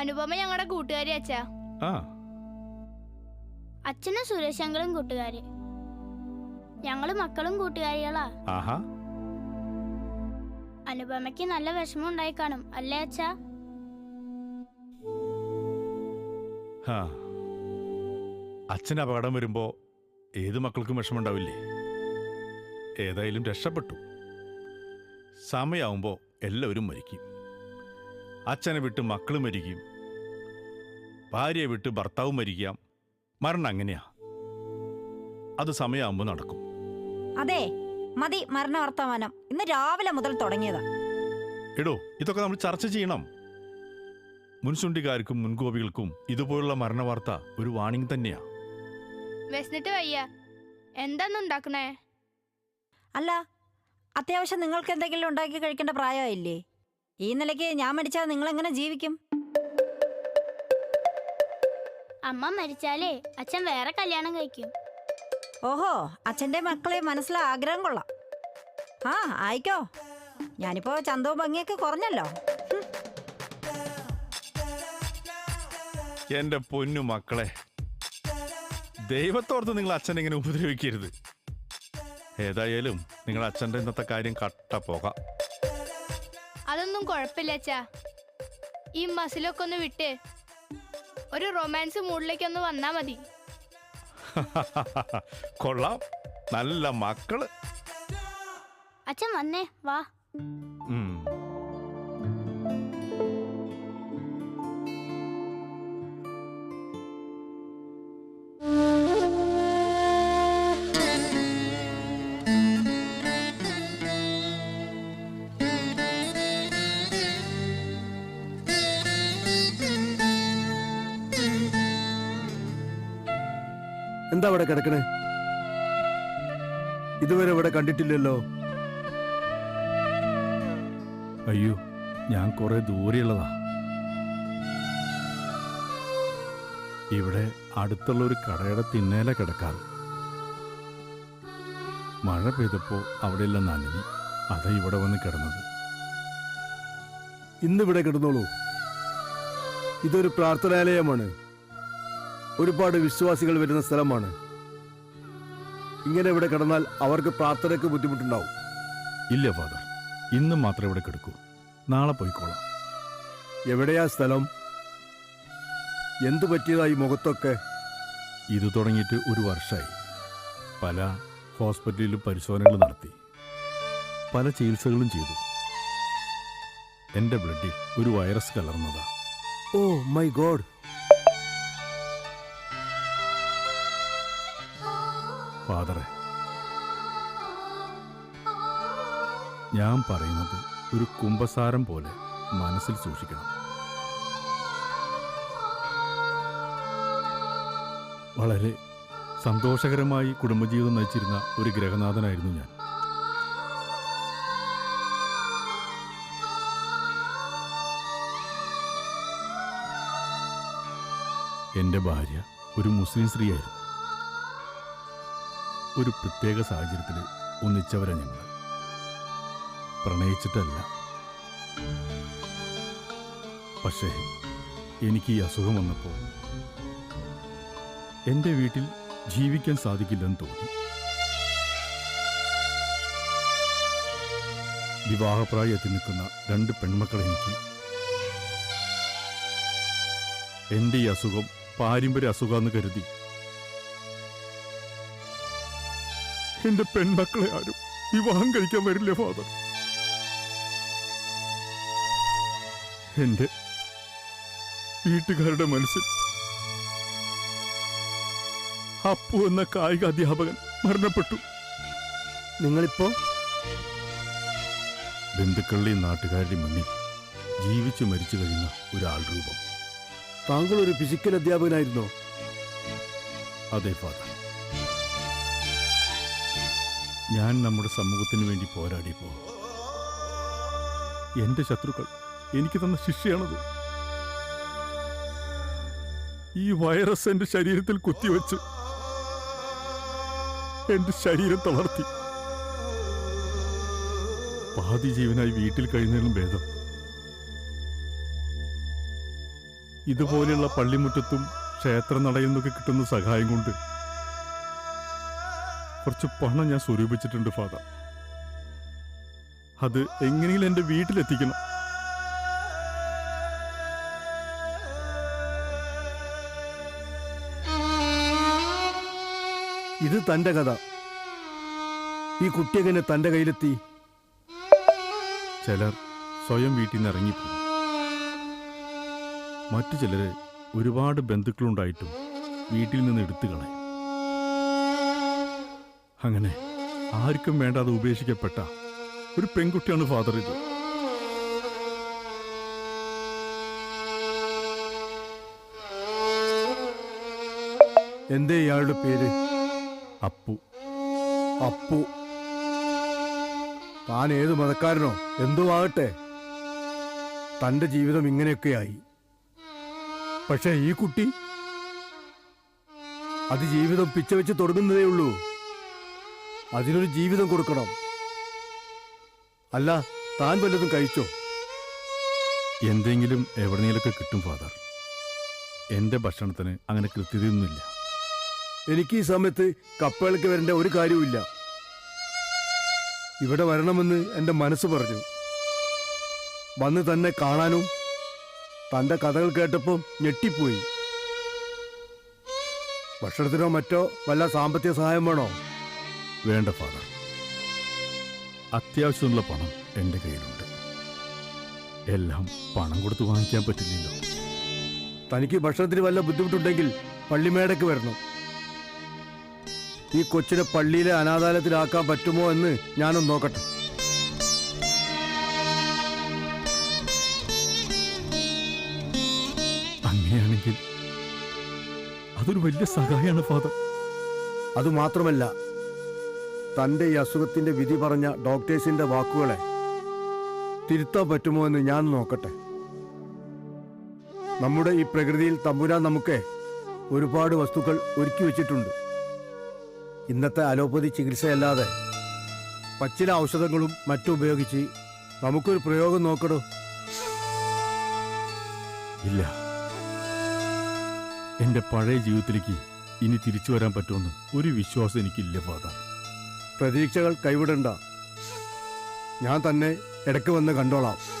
അനുപമ ഞങ്ങളുടെ കൂട്ടുകാരി അച്ഛാ. ആ. അച്ഛനും സുരേഷങ്കളും കൂട്ടുകാരി. ഞങ്ങൾ മക്കളും കൂട്ടുകാരികളാ. ആഹാ. അനുപമയ്ക്ക് നല്ല വിഷമം ഉണ്ടായി കാണും അല്ലേ അച്ഛാ? ഹാ. അച്ഛന് അപകടം വരുമ്പോ ഏത് മക്കൾക്കും വിഷമമുണ്ടാവില്ലേ? ഏതായാലും രക്ഷപ്പെട്ടു. സമയാവുമ്പോ എല്ലാവരും മരിക്കും. അച്ഛനെ വിട്ട് മക്കളും മരിക്കും. ഭാര്യയെ വിട്ട് ഭർത്താവും മരിക്കാം. മരണം അങ്ങനെയാ. അത് സമയമാകുമ്പോൾ നടക്കും. അതെ മതി മരണ വർത്തമാനം. ഇന്ന് രാവിലെ മുതൽ തുടങ്ങിയതാ. എടോ ഇതൊക്കെ നമ്മൾ ചർച്ച ചെയ്യണം. മുൻസുണ്ടിക്കാർക്കും മുൻകോപികൾക്കും ഇതുപോലുള്ള മരണ വാർത്ത ഒരു വാണിംഗ് തന്നെയാ. വെസ്നിട്ട് വയ്യ. എന്താന്നുണ്ടാക്കണേ അല്ല അത്യാവശ്യം നിങ്ങൾക്ക് എന്തെങ്കിലും ഉണ്ടാക്കി കഴിക്കേണ്ട പ്രായമായില്ലേ? ഈ നിലയ്ക്ക് ഞാൻ മരിച്ചാൽ നിങ്ങൾ എങ്ങനെ ജീവിക്കും? അമ്മ മരിച്ചാലേ അച്ഛൻ വേറെ കല്യാണം കഴിക്കും. ഓഹോ അച്ഛന്റെ മക്കളെ മനസ്സിലെ ആഗ്രഹം കൊള്ളാം. ആ ആയിക്കോ. ഞാനിപ്പോ ചന്തവും ഭംഗിയൊക്കെ കുറഞ്ഞല്ലോ. എന്റെ പൊന്നു മക്കളെ ദൈവത്തോർത്ത് നിങ്ങൾ അച്ഛൻ ഇങ്ങനെ ഉപദ്രവിക്കരുത്. ഏതായാലും നിങ്ങൾ അച്ഛന്റെ ഇന്നത്തെ കാര്യം കട്ട പോകാം. അതൊന്നും കുഴപ്പമില്ല അച്ഛാ. ഈ മസിലൊക്കെ ഒന്ന് വിട്ട്. ഒരു റൊമാൻസ് മൂഡിലേക്ക് ഒന്ന് വന്നാ മതി. കൊള്ളാം. നല്ല മക്കൾ. അച്ഛൻ വന്നേ വാ. എന്താ അവിടെ കിടക്കണേ? ഇതുവരെ ഇവിടെ കണ്ടിട്ടില്ലല്ലോ. അയ്യോ ഞാൻ കുറെ ദൂരെയുള്ളതാ. ഇവിടെ അടുത്തുള്ള ഒരു കടയുടെ തിന്നേല കിടക്കാറ്. മഴ പെയ്തപ്പോ അവിടെയെല്ലാം നനഞ്ഞു അതാ ഇവിടെ വന്ന് കിടന്നത്. ഇന്നിവിടെ കിടന്നോളൂ. ഇതൊരു പ്രാർത്ഥനാലയമാണ്. ഒരുപാട് വിശ്വാസികൾ വരുന്ന സ്ഥലമാണ്. ഇങ്ങനെ ഇവിടെ കിടന്നാൽ അവർക്ക് പ്രാർത്ഥനയ്ക്ക് ബുദ്ധിമുട്ടുണ്ടാവും. ഇല്ല ഫാദർ. ഇന്നും മാത്രം ഇവിടെ കിടക്കൂ. നാളെ പോയിക്കോളാം. എവിടെയാ സ്ഥലം? എന്തു പറ്റിയതായി മുഖത്തൊക്കെ? ഇത് തുടങ്ങിയിട്ട് ഒരു വർഷമായി പല ഹോസ്പിറ്റലിലും പരിശോധനകൾ നടത്തി. പല ചികിത്സകളും ചെയ്തു. എന്റെ ബ്ലഡിൽ ഒരു വൈറസ് കലർന്നതാ. Oh my god. ഫാദറെ. ഞാൻ പറയുന്നത് ഒരു കുംഭസാരം പോലെ മനസ്സിൽ സൂക്ഷിക്കണം. വളരെ സന്തോഷകരമായി കുടുംബജീവിതം നയിച്ചിരുന്ന ഒരു ഗ്രഹനാഥനായിരുന്നു ഞാൻ. എന്റെ ഭാര്യ ഒരു മുസ്ലിം സ്ത്രീയായിരുന്നു. ഒരു പ്രത്യേക സാഹചര്യത്തിൽ ഒന്നിച്ചവരാ ഞങ്ങൾ പ്രണയിച്ചിട്ടല്ല. പക്ഷേ എനിക്ക് ഈ അസുഖം വന്നപ്പോൾ എന്റെ വീട്ടിൽ ജീവിക്കാൻ സാധിക്കില്ലെന്ന് തോന്നി. വിവാഹപ്രായം എത്തി നിൽക്കുന്ന രണ്ട് പെൺമക്കളെ എനിക്ക് എന്റെ ഈ അസുഖം പാരമ്പര്യ അസുഖമെന്ന് കരുതി എന്റെ പെൺമക്കളെ ആരും വിവാഹം കഴിക്കാൻ വരില്ല ഫാദർ എന്റെ വീട്ടുകാരുടെ മനസ്സിൽ അപ്പു എന്ന കായിക അധ്യാപകൻ മരണപ്പെട്ടു. നിങ്ങളിപ്പോ? ബന്ധുക്കളുടെയും നാട്ടുകാരുടെയും മുന്നിൽ ജീവിച്ചു മരിച്ചു കഴിയുന്ന ഒരാൾ രൂപം. താങ്കൾ ഒരു ഫിസിക്കൽ അധ്യാപകനായിരുന്നോ? അതെ ഫാദർ ഞാൻ നമ്മുടെ സമൂഹത്തിന് വേണ്ടി പോരാടിയപ്പോ എന്റെ ശത്രുക്കൾ എനിക്ക് തന്ന ശിക്ഷയാണത്. ഈ വൈറസ് എന്റെ ശരീരത്തിൽ കുത്തിവെച്ച് എന്റെ ശരീരം തളർത്തി. പാതി ജീവനായി വീട്ടിൽ കഴിയുന്നതിലും ഭേദം. ഇതുപോലെയുള്ള പള്ളിമുറ്റത്തും ക്ഷേത്രനടയിൽ നിന്നൊക്കെ കിട്ടുന്ന സഹായം കൊണ്ട് കുറച്ച് പണം ഞാൻ സ്വരൂപിച്ചിട്ടുണ്ട് ഫാദർ. അത് എങ്ങനെയെങ്കിലും എന്റെ വീട്ടിലെത്തിക്കണം. ഇത് തന്റെ കഥ. ഈ കുട്ടിയെ തന്നെ തന്റെ കയ്യിലെത്തി. ചിലർ സ്വയം വീട്ടിൽ നിന്ന് ഇറങ്ങിപ്പോയി മറ്റു ചിലര് ഒരുപാട് ബന്ധുക്കളുണ്ടായിട്ടും വീട്ടിൽ നിന്ന് എടുത്തു കളയും. അങ്ങനെ ആർക്കും വേണ്ടാതെ ഉപേക്ഷിക്കപ്പെട്ട ഒരു പെൺകുട്ടിയാണ് ഫാദർ ഇത്. എന്തേ ഇയാളുടെ പേര്? അപ്പു. അപ്പു. താൻ ഏത് മതക്കാരനോ എന്തോ ആകട്ടെ. തന്റെ ജീവിതം ഇങ്ങനെയൊക്കെയായി. പക്ഷേ ഈ കുട്ടി അത് ജീവിതം പിച്ചവെച്ച് തുടങ്ങുന്നതേ ഉള്ളൂ. അതിനൊരു ജീവിതം കൊടുക്കണം. അല്ല താൻ വല്ലതും കഴിച്ചോ? എന്തെങ്കിലും എവിടെയെങ്കിലൊക്കെ കിട്ടും ഫാദർ. എന്റെ ഭക്ഷണത്തിന് അങ്ങനെ കൃത്യതയൊന്നുമില്ല. എനിക്ക് ഈ സമയത്ത് കപ്പകൾക്ക് വരേണ്ട ഒരു കാര്യവുമില്ല. ഇവിടെ വരണമെന്ന് എന്റെ മനസ്സ് പറഞ്ഞു. വന്ന് തന്നെ കാണാനും തന്റെ കഥകൾ കേട്ടപ്പോൾ ഞെട്ടിപ്പോയി. ഭക്ഷണത്തിനോ മറ്റോ വല്ല സാമ്പത്തിക സഹായം വേണോ? വേണ്ട ഫാദർ. അത്യാവശ്യമുള്ള പണം എന്റെ കയ്യിലുണ്ട്. എല്ലാം പണം കൊടുത്ത് വാങ്ങിക്കാൻ പറ്റില്ലല്ലോ. തനിക്ക് ഭക്ഷണത്തിന് വല്ല ബുദ്ധിമുട്ടുണ്ടെങ്കിൽ പള്ളിമേടക്ക് വരണം. ഈ കൊച്ചിനെ പള്ളിയിലെ അനാഥാലയത്തിലാക്കാൻ പറ്റുമോ എന്ന് ഞാനൊന്ന് നോക്കട്ടെ. അങ്ങനെയാണെങ്കിൽ അതൊരു വലിയ സഹായമാണ് ഫാദർ. അതുമാത്രമല്ല തന്റെ ഈ അസുഖത്തിന്റെ വിധി പറഞ്ഞ ഡോക്ടേഴ്സിന്റെ വാക്കുകളെ തിരുത്താൻ പറ്റുമോ എന്ന് ഞാൻ നോക്കട്ടെ. നമ്മുടെ ഈ പ്രകൃതിയിൽ തമ്പുരാൻ നമുക്ക് ഒരുപാട് വസ്തുക്കൾ ഒരുക്കി വെച്ചിട്ടുണ്ട്. ഇന്നത്തെ അലോപ്പതി ചികിത്സയല്ലാതെ പച്ചില ഔഷധങ്ങളും മറ്റും ഉപയോഗിച്ച് നമുക്കൊരു പ്രയോഗം നോക്കടോ. ഇല്ല. എന്റെ പഴയ ജീവിതത്തിലേക്ക് ഇനി തിരിച്ചു വരാൻ പറ്റുമെന്ന് ഒരു വിശ്വാസം എനിക്കില്ല ഫാദർ. പ്രതീക്ഷകൾ കൈവിടണ്ട. ഞാൻ തന്നെ ഇടയ്ക്ക് വന്ന് കണ്ടോളാം.